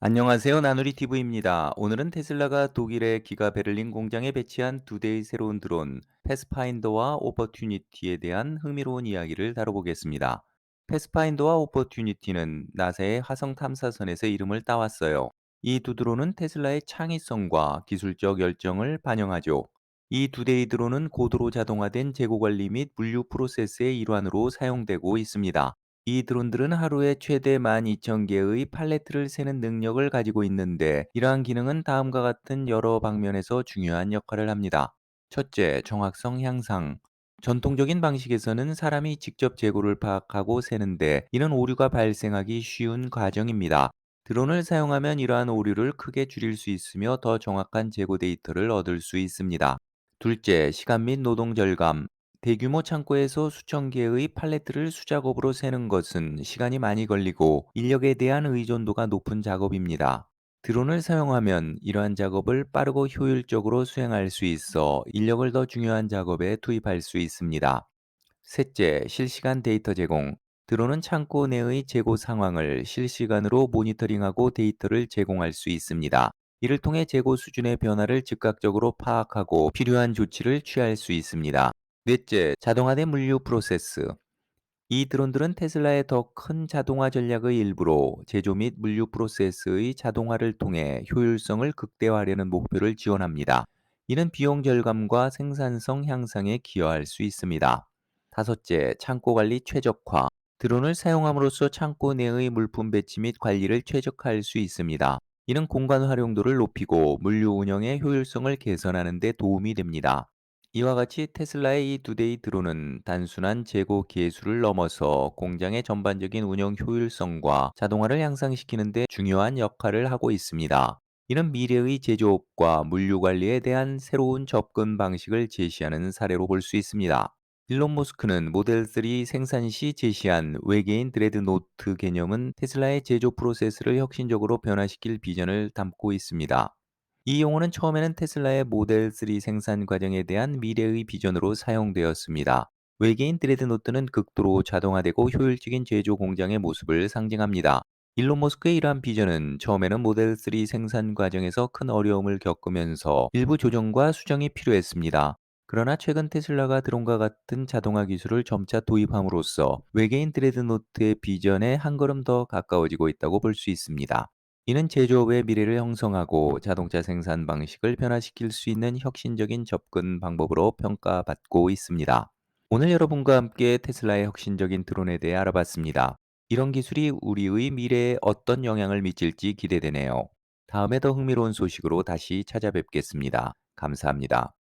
안녕하세요. 나누리 TV입니다. 오늘은 테슬라가 독일의 기가 베를린 공장에 배치한 두 대의 새로운 드론, 패스파인더와 오퍼튜니티에 대한 흥미로운 이야기를 다뤄보겠습니다. 패스파인더와 오퍼튜니티는 나사의 화성 탐사선에서 이름을 따왔어요. 이 두 드론은 테슬라의 창의성과 기술적 열정을 반영하죠. 이 두 대의 드론은 고도로 자동화된 재고 관리 및 물류 프로세스의 일환으로 사용되고 있습니다. 이 드론들은 하루에 최대 12,000개의 팔레트를 세는 능력을 가지고 있는데 이러한 기능은 다음과 같은 여러 방면에서 중요한 역할을 합니다. 첫째, 정확성 향상. 전통적인 방식에서는 사람이 직접 재고를 파악하고 세는데 이는 오류가 발생하기 쉬운 과정입니다. 드론을 사용하면 이러한 오류를 크게 줄일 수 있으며 더 정확한 재고 데이터를 얻을 수 있습니다. 둘째, 시간 및 노동 절감. 대규모 창고에서 수천 개의 팔레트를 수작업으로 세는 것은 시간이 많이 걸리고 인력에 대한 의존도가 높은 작업입니다. 드론을 사용하면 이러한 작업을 빠르고 효율적으로 수행할 수 있어 인력을 더 중요한 작업에 투입할 수 있습니다. 셋째, 실시간 데이터 제공. 드론은 창고 내의 재고 상황을 실시간으로 모니터링하고 데이터를 제공할 수 있습니다. 이를 통해 재고 수준의 변화를 즉각적으로 파악하고 필요한 조치를 취할 수 있습니다. 넷째, 자동화된 물류 프로세스. 이 드론들은 테슬라의 더 큰 자동화 전략의 일부로 제조 및 물류 프로세스의 자동화를 통해 효율성을 극대화하려는 목표를 지원합니다. 이는 비용 절감과 생산성 향상에 기여할 수 있습니다. 다섯째, 창고 관리 최적화. 드론을 사용함으로써 창고 내의 물품 배치 및 관리를 최적화할 수 있습니다. 이는 공간 활용도를 높이고 물류 운영의 효율성을 개선하는 데 도움이 됩니다. 이와 같이 테슬라의 이 두 대의 드론은 단순한 재고 기술을 넘어서 공장의 전반적인 운영 효율성과 자동화를 향상시키는 데 중요한 역할을 하고 있습니다. 이는 미래의 제조업과 물류 관리에 대한 새로운 접근 방식을 제시하는 사례로 볼 수 있습니다. 일론 머스크는 모델 3 생산 시 제시한 외계인 드레드 노트 개념은 테슬라의 제조 프로세스를 혁신적으로 변화시킬 비전을 담고 있습니다. 이 용어는 처음에는 테슬라의 모델 3 생산 과정에 대한 미래의 비전으로 사용되었습니다. 외계인 드레드노트는 극도로 자동화되고 효율적인 제조 공장의 모습을 상징합니다. 일론 머스크의 이러한 비전은 처음에는 모델 3 생산 과정에서 큰 어려움을 겪으면서 일부 조정과 수정이 필요했습니다. 그러나 최근 테슬라가 드론과 같은 자동화 기술을 점차 도입함으로써 외계인 드레드노트의 비전에 한 걸음 더 가까워지고 있다고 볼 수 있습니다. 이는 제조업의 미래를 형성하고 자동차 생산 방식을 변화시킬 수 있는 혁신적인 접근 방법으로 평가받고 있습니다. 오늘 여러분과 함께 테슬라의 혁신적인 드론에 대해 알아봤습니다. 이런 기술이 우리의 미래에 어떤 영향을 미칠지 기대되네요. 다음에 더 흥미로운 소식으로 다시 찾아뵙겠습니다. 감사합니다.